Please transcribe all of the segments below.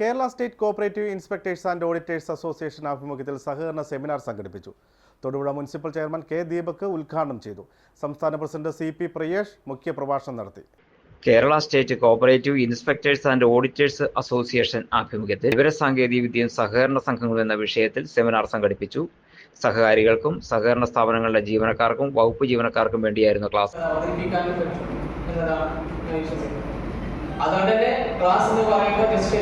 Kerala state cooperative inspectors and auditors association ആഭിമുഖ്യത്തിൽ സഹകരണ seminar സംഘടിപ്പിച്ചു. Thodupuzha municipal chairman K Deepak ഉദ്ഘാടനം ചെയ്തു. സംസ്ഥാന പ്രസിഡന്റ് സി പി പ്രിയേഷ് മുഖ്യപ്രഭാഷണം നടത്തി. Kerala state cooperative inspectors and auditors association ആഭിമുഖ്യത്തിൽ വിവരസാങ്കേതിക വിദ്യയും സഹകരണ സംഘങ്ങളും എന്ന വിഷയത്തിൽ സെമിനാർ സംഘടിപ്പിച്ചു. സഹകാരികൾക്കും സഹകരണ സ്ഥാപനങ്ങളുടെ ജീവനക്കാർക്കും വകുപ്പ് ജീവനക്കാർക്കും വേണ്ടിയായിരുന്നു ക്ലാസ്. അതുകൊണ്ട് തന്നെ ക്ലാസ് എന്ന് പറയുമ്പോൾ ജസ്റ്റ്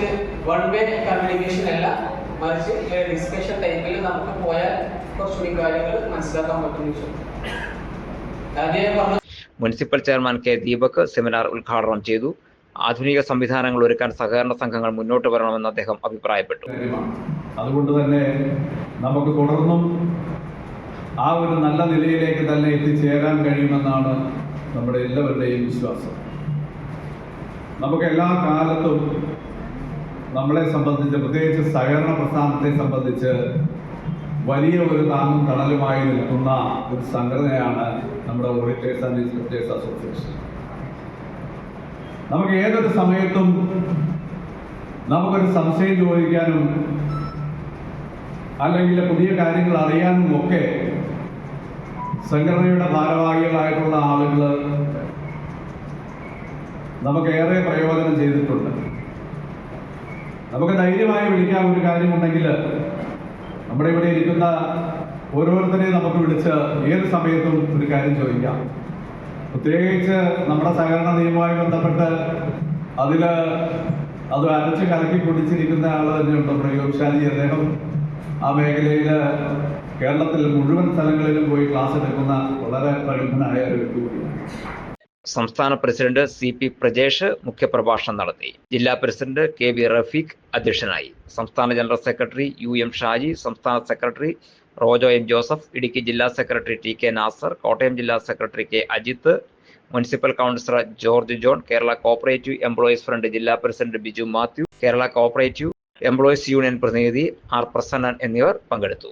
വൺ വേ കമ്മ്യൂണിക്കേഷൻ അല്ല. മറിച്ച് ഡിസ്കഷൻ ടൈപ്പിൽ നമുക്ക് പോയാൽ കുറച്ചുകൂടി കാര്യങ്ങൾ മനസ്സിലാക്കാൻ പറ്റും municipal chairman K Deepak seminar ഉദ്ഘാടനം ചെയ്തു. ആധുനിക സംവിധാനങ്ങൾ ഒരുക്കാൻ സഹകരണ സംഘങ്ങൾ മുന്നോട്ട് വരണമെന്ന് അദ്ദേഹം അഭിപ്രായപ്പെട്ടു. അതുകൊണ്ട് തന്നെ നമുക്ക് തുടർന്നും ആ ഒരു നല്ല നിലയിലേക്ക് തന്നെ എത്തിച്ചേരാൻ കഴിയുമെന്നാണ് നമ്മുടെ എല്ലാവരുടെയും വിശ്വാസം. നമുക്ക് എല്ലാ കാലത്തും നമ്മളെ സംബന്ധിച്ച് പ്രത്യേകിച്ച് സഹകരണ പ്രസ്ഥാനത്തെ സംബന്ധിച്ച് വലിയ ഒരു താങ്ങും തണലുമായി നിൽക്കുന്ന ഒരു സംഘടനയാണ് നമ്മുടെ ഓഡിറ്റേഴ്സ് ആൻഡ് ഇൻസ്പെക്ടേഴ്സ് അസോസിയേഷൻ. നമുക്ക് ഏതൊരു സമയത്തും നമുക്കൊരു സംശയം ചോദിക്കാനും അല്ലെങ്കിൽ പുതിയ കാര്യങ്ങൾ അറിയാനും ഒക്കെ സംഘടനയുടെ ഭാരവാഹികളായിട്ടുള്ള ആളുകൾ നമുക്കേറെ പ്രയോജനം ചെയ്തിട്ടുണ്ട്. നമുക്ക് ധൈര്യമായി വിളിക്കാൻ ഒരു കാര്യമുണ്ടെങ്കിൽ. നമ്മുടെ ഇവിടെ ഇരിക്കുന്ന ഓരോരുത്തരെയും നമുക്ക് വിളിച്ച് ഏത് സമയത്തും ഒരു കാര്യം ചോദിക്കാം. പ്രത്യേകിച്ച് നമ്മുടെ സഹകരണ നിയമവുമായി ബന്ധപ്പെട്ട് അതിൽ അത് അരച്ച് കലക്കി കുടിച്ചിരിക്കുന്ന ആൾ തന്നെയുണ്ട് പ്രയോഗശാലി അദ്ദേഹം. ആ മേഖലയിൽ കേരളത്തിൽ മുഴുവൻ സ്ഥലങ്ങളിലും പോയി ക്ലാസ് എടുക്കുന്ന വളരെ പ്രഗത്ഭനായ ഒരു വ്യക്തി കൂടിയാണ്. സംസ്ഥാന പ്രസിഡന്റ് സി പി പ്രജേഷ് മുഖ്യപ്രഭാഷണം നടത്തി. ജില്ലാ പ്രസിഡന്റ് കെ വി റഫീഖ് അധ്യക്ഷനായി. സംസ്ഥാന general secretary U M Shaji സംസ്ഥാന സെക്രട്ടറി റോജോ എം ജോസഫ് ഇടുക്കി ജില്ലാ secretary T K Nasar Kottayam ജില്ലാ secretary K Ajith municipal councillor George John Kerala cooperative employees front ജില്ലാ president Biju Mathew Kerala cooperative employees union പ്രതിനിധി R Prasannan എന്നിവർ പങ്കെടുത്തു.